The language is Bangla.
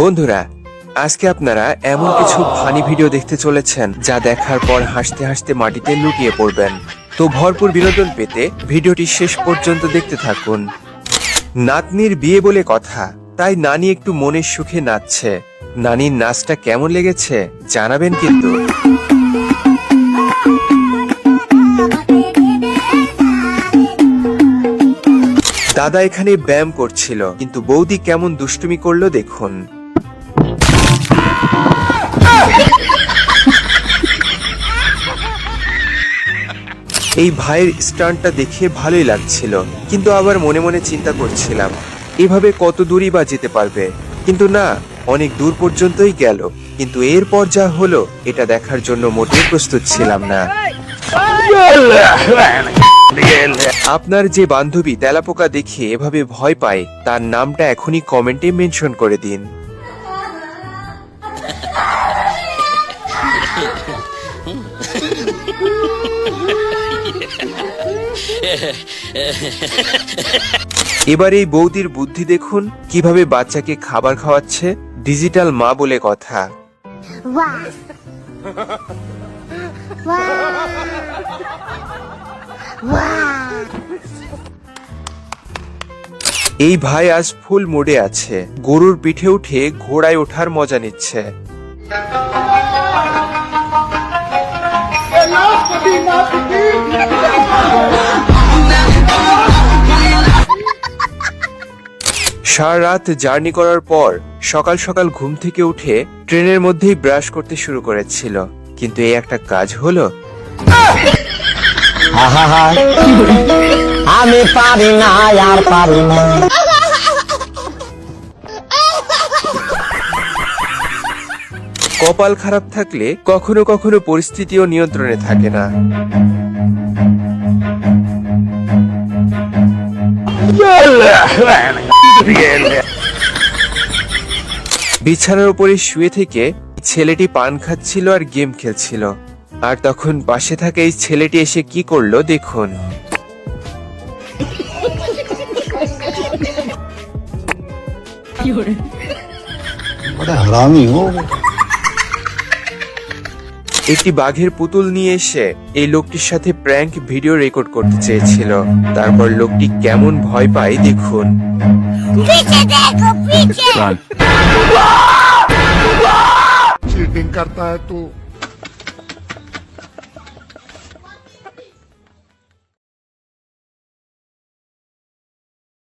বন্ধুরা, আজকে আপনারা এমন কিছু ফানি ভিডিও দেখতে চলেছেন যা দেখার পর হাসতে হাসতে মাটিতে লুটিয়ে পড়বেন। তো ভরপুর বিনোদন পেতে ভিডিওটি শেষ পর্যন্ত দেখতে থাকুন। নাতনির বিয়ে বলে কথা, তাই নানি একটু মনের সুখে নাচছে। নানির নাচটা কেমন লেগেছে জানাবেন কিন্তু। দাদা এখানে ব্যায়াম করছিল, কিন্তু বৌদি কেমন দুষ্টুমি করল দেখুন। এই ভাইয়ের স্টান্টটা দেখে ভালোই লাগছিল, কিন্তু আবার মনে মনে চিন্তা করছিলাম, এভাবে কত দূরই বা যেতে পারবে। কিন্তু না, অনেক দূর পর্যন্তই গেল, কিন্তু এরপর যা হলো, এটা দেখার জন্য মোটেই প্রস্তুত ছিলাম না। আপনার যে বান্ধবী তেলাপোকা দেখে এভাবে ভয় পায় তার নামটা এখনই কমেন্টে মেনশন করে দিন এবার এই বৌদির বুদ্ধি দেখুন কীভাবে বাচ্চাকে খাবার খাওয়াচ্ছে ডিজিটাল মা বলে কথা Wow. Wow. এই ভাই আজ ফুল মোডে আছে। গরুর পিঠে উঠে ঘোড়ায় ওঠার মজা নিচ্ছে। সারা রাত জার্নি করার পর সকাল সকাল ঘুম থেকে উঠে ট্রেনের মধ্যেই ব্রাশ করতে শুরু করেছিল। কিন্তু এই একটা কাজ হলো। আমি পারি না, আর পারি না। কপাল খারাপ থাকলে কখনো কখনো পরিস্থিতিও নিয়ন্ত্রণে থাকে না। বিছানার উপরে শুয়ে থেকে ছেলেটি পান খাচ্ছিল আর গেম খেলছিল। আর তখন পাশে থাকা এই ছেলেটি এসে কি করলো দেখুন बड़ा हरामी हो একটি বাঘের পুতুল নিয়ে এসে এই লোকটির সাথে প্র্যাঙ্ক ভিডিও রেকর্ড করতে চেয়েছিল তারপর লোকটি কেমন ভয় পায় দেখুন पीछे देखो पीछे चीटिंग करता है तू